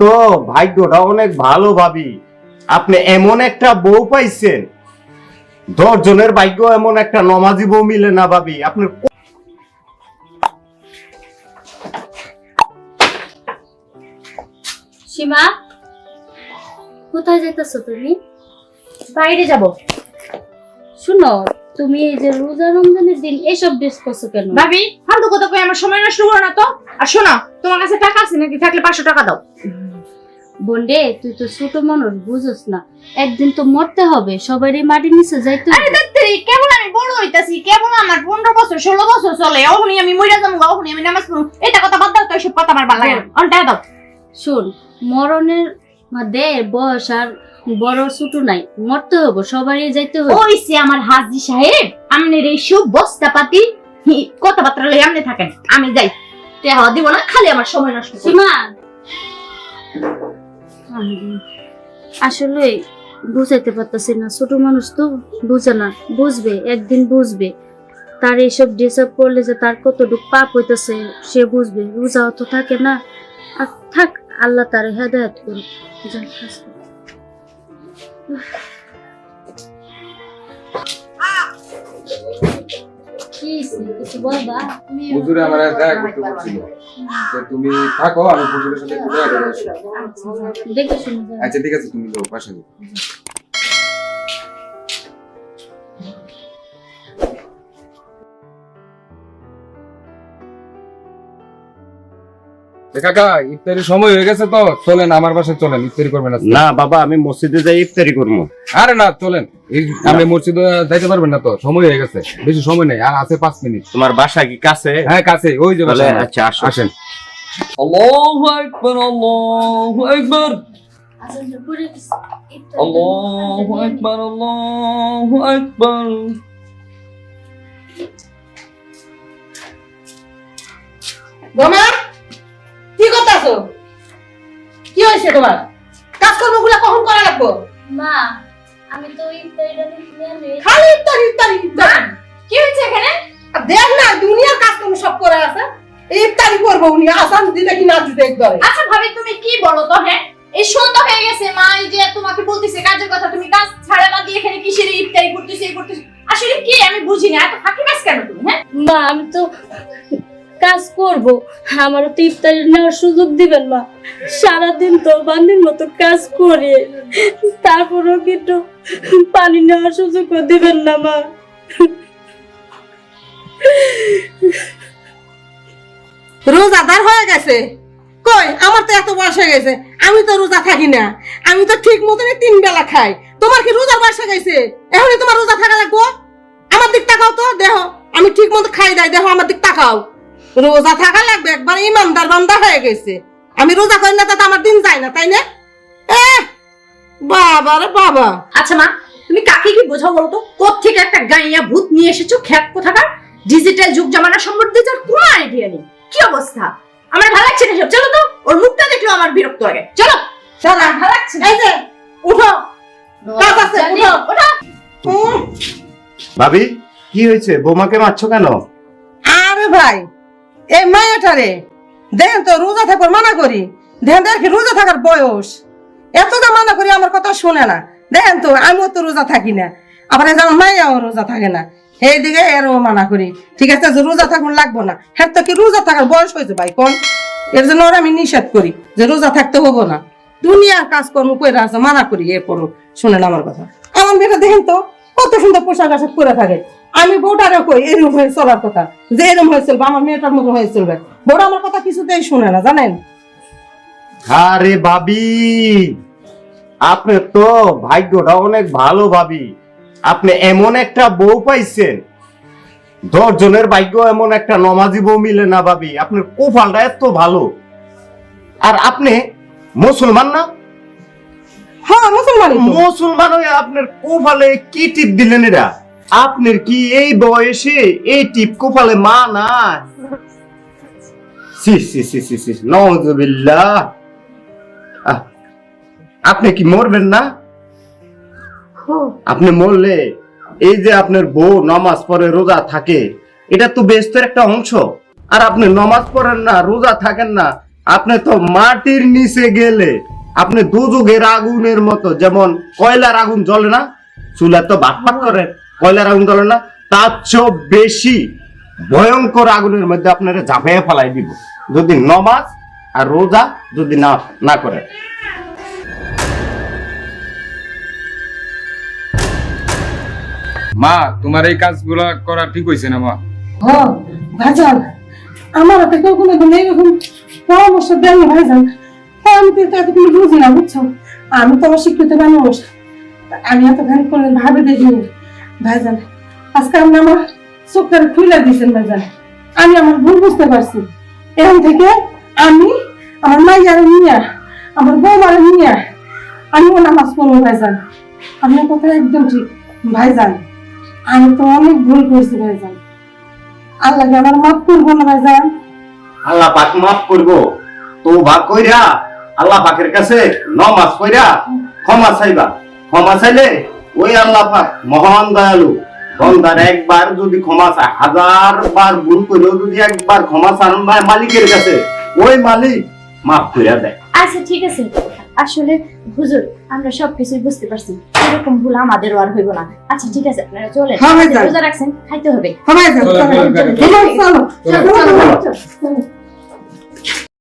তো? ভাগ্যটা অনেক ভালো ভাবি। আপনি এমন একটা বউ পাইছেন। দশ জনের ভাগ্য এমন একটা নমাজি বউ মিলে না ভাবি। আপনার সীমা, কোথায় যেতেছো তুমি? বাইরে যাব। শুনো তুমি এই যে রোজা রমজানের দিন এসব ড্রেস করছ কেন? ভাবি ফালতু কথা কই আমার সময় নষ্ট করো না তো। আর শোনো তোমার কাছে টাকা আছে নাকি? থাকলে পাঁচশো টাকা দাও। বন্ডে তুই তো ছোট মানুষ বুঝোস না। একদিন তো মরতে হবে সবারই মাটির নিচে যাইতে আরে। দাত্তরি কেবল আমি বড় হইতাছি কেবল আমার পনেরো বছর ষোলো বছর চলে অহনি আমি মইরা যাব অহনি আমি নামাজ পড়ব। এটা কথা বাদ দাও তো এসব কথা আমার ভালো লাগে না অন দাও। শোন মরণের মধ্যে বয়স আর বড় ছোট নাই মরতে হবে সবারই যাইতে হবে। ওইসে আমার হাজি সাহেব আমনের এই সব বস্তাপাতি কথাবার্তা লই আমনে থাকেন আমি যাই। টাকা দিব না খালি আমার সময় নষ্ট। সীমা! আসলে বুঝাইতে পারতাছি না ছোট মানুষ তো বুঝে না বুঝবে একদিন বুঝবে। তার এইসব আপ করলে যে তার কতটুকু পাপ হইতেছে সে বুঝবে। রোজা অত থাকে না আর থাক আল্লাহ তার হেদায়ত করুক। হুজুরে আমার দেখা করতে বলছিল তুমি থাকো আমি হুজুরের সাথে দেখা করে আসি। আচ্ছা ঠিক আছে তুমি যাও পাশে কাকা ইফতারি সময় হয়ে গেছে তো চলেন আমার বাসায় চলেন ইফতারি করবেন না বাবা আমি মসজিদে যাই ইফতারি করব। আরে না চলেন আমি মসজিদে যাইতে পারবেন না তো সময় হয়ে গেছে বেশি সময় নেই আর আছে 5 মিনিট। তোমার বাসা কি কাছে? হ্যাঁ কাছে ওই যে বাসা আচ্ছা আসেন। আল্লাহু আকবার আল্লাহু আকবার। আল্লাহু আকবার আল্লাহু আকবার। গমা হয়েছে তোমার? কাজকর্মগুলা কখন করা লাগবো? মা আমি তো ইফতারিটা খালি ইফতারি ইফতারি ইফতারি। কি হয়েছে এখানে? দেখ না দুনিয়ার কাজকর্ম সব করে আছে। ইফতারি করব উনি আসান দিতে কি না দিতে একবারে। আচ্ছা ভাবি তুমি কি বলো তো হ্যাঁ? এই সন্ধ্যা হয়ে গেছে মা এই যে তোমাকে বলতেছে কাজের কথা তুমি কাজ ছাড়া না দিয়ে এখানে কিসের ইফতারি করতেছো এই করতেছো? আসলে কি আমি বুঝি না এত ফাঁকি বাস কেন তুমি হ্যাঁ? মা আমি তো কাজ করব। আমারও তো ইফতারি নেওয়ার সুযোগ দিবেন মা। সারাদিন তো বান্দির মতো কাজ করি। তারপরেও কিন্তু পানি নেওয়ার সুযোগ দিবেন না মা। রোজাদার হয়ে গেছে। কই, আমার তো এত বয়স হয়ে গেছে। আমি তো রোজা থাকি না। আমি তো ঠিক মতন তিন বেলা খাই। তোমার কি রোজার বয়স হয়ে গেছে? এখনই তোমার রোজা থাকা লাগবো? আমার দিক তাকাও তো দেহ আমি ঠিক মতো খাই দাই দেখো, আমার দিক তাকাও। রোজা থাকা লাগবে একবার ইমানদার বান্দা হয়ে গেছে। আমি রোজা করি না তাতে আমার দিন যায় না তাই না? এ বাবা রে বাবা। আচ্ছা মা তুমি কাকে কি বোঝাও বলো তো? কোত্থেকে একটা গাইয়া ভূত নিয়ে এসেছ খ্যাত কোথাকার ডিজিটাল যুগ জামানা সম্বন্ধে যার কোনো আইডিয়া নেই। কি অবস্থা? আমার ভালো লাগছে না সব? চলো তো ওর মুখটা দেখলেও আমার বিরক্ত লাগে। চলো। চলা। ভালো লাগছে না। এই যে উঠো। কাজ আছে উঠো। উম, ভাবি কি হয়েছে? বৌমাকে মারছো কেন? আরে ভাই এই মায়াটারে। দেখেন তো রোজা থাকার মানা করি। দেখেন দেখি রোজা থাকার বয়স। এত মানা করি, আমার কথা শুনে না। দেখেন তো, আমিও তো রোজা থাকি না। আবার যেমন মায়াও রোজা থাকে না। এই দিকে এরও মানা করি। ঠিক আছে, যে রোজা থাকুন লাগবো না। হ্যাঁ তো কি রোজা থাকার বয়স হয়েছে ভাই, কোন? এর জন্য ওরা আমি নিষেধ করি যে রোজা থাকতে হব না। দুনিয়ার কাজকর্ম করে আছে মানা করি, এরপরও শুনেন আমার কথা। আমার মেয়েটা দেখেন তো, কত সুন্দর পোশাক আশাক করে থাকে। আমি বউটারে কই? এরকম হয়ে চলার কথা। যে এরকম হয়ে চলবে আমার মেয়েটার মতো হয়ে চলবে। বউটা আমার কথা কিছুতেই শুনে না জানেন? আরে ভাবি আপনি তো ভাগ্যটা অনেক ভালো ভাবি। আপনি এমন একটা বউ পাইছেন। দশ জনের ভাগ্য এমন একটা নমাজি বউ মিলে না ভাবি। আপনার কোফালটা এত ভালো। আর আপনি মুসলমান না? হ্যাঁ মুসলমান মুসলমান হয়ে আপনার কোফালে কি টিপ দিলেন এরা? আপনার কি এই বয়সে এই টিপ কোফালে মা না আপনি কি মরবেন না? আপনি মরলে এই যে আপনার বউ নামাজ পড়ে রোজা থাকে, এটা তো বেস্তের একটা অংশ। আর আপনি নমাজ পড়েন না, রোজা থাকেন না, আপনি তো মাটির নিচে গেলে, আপনি দুযুগের আগুনের মতো, যেমন কয়লার আগুন জ্বলে না? চুলা তো ভাত ভাত করে কয়লার আগুন জ্বলে না? তার চেয়েও বেশি ভয়ঙ্কর আগুনের মধ্যে আপনারা ঝাঁপিয়ে ফেলাই দিব। যদি নমাজ আর রোজা যদি না না করে। মা তোমার এই কাজগুলো করা ঠিক হয়েছে না মা? হ ভাইজান আমার হাতে কেউ কোনোদিন এইরকম পরামর্শ দেয়নি ভাইজান। আমি তো এটা এতক্ষণ বুঝি না বুঝছ? আমি তো অশিক্ষিত মানুষ। আমি এতখানি করে ভাবে দেখিনি। ভাইজান, আজকে আপনি আমার চোখটা খুলে দিয়েছেন ভাইজান। আমি আমার ভুল বুঝতে পারছি। এখান থেকে আমি আমার মাইয়ার নিয়ে, আমার বৌমার নিয়ে আমিও নামাজ পড়ব ভাইজান। আপনার কথা একদম ঠিক। ভাইজান, আমি তো অনেক ভুল করছি ভাইজান। আল্লাহ কি আমার মাফ করব না ভাইজান? আল্লাহ পাক মাফ করব। তো ভাগ কইরা আল্লাহ পাকের কাছে নমাজ কইরা ক্ষমা চাইবা। ক্ষমা চাইলে ওই আল্লাহ পাক মহান দয়ালু বন্দার একবার যদি ক্ষমা চায় হাজার বার ভুল করেও যদি একবার ক্ষমা চান মালিকের কাছে ওই মালিক মাফ কইরা দেয়। আচ্ছা ঠিক আছে। আসলে হুজুর আমরা সবকিছুই বুঝতে পারছি এরকম ভুল আমাদেরও আর হইব না। আচ্ছা ঠিক আছে আপনারা চলেন। হ্যাঁ। রোজা রাখছেন খাইতে হবে।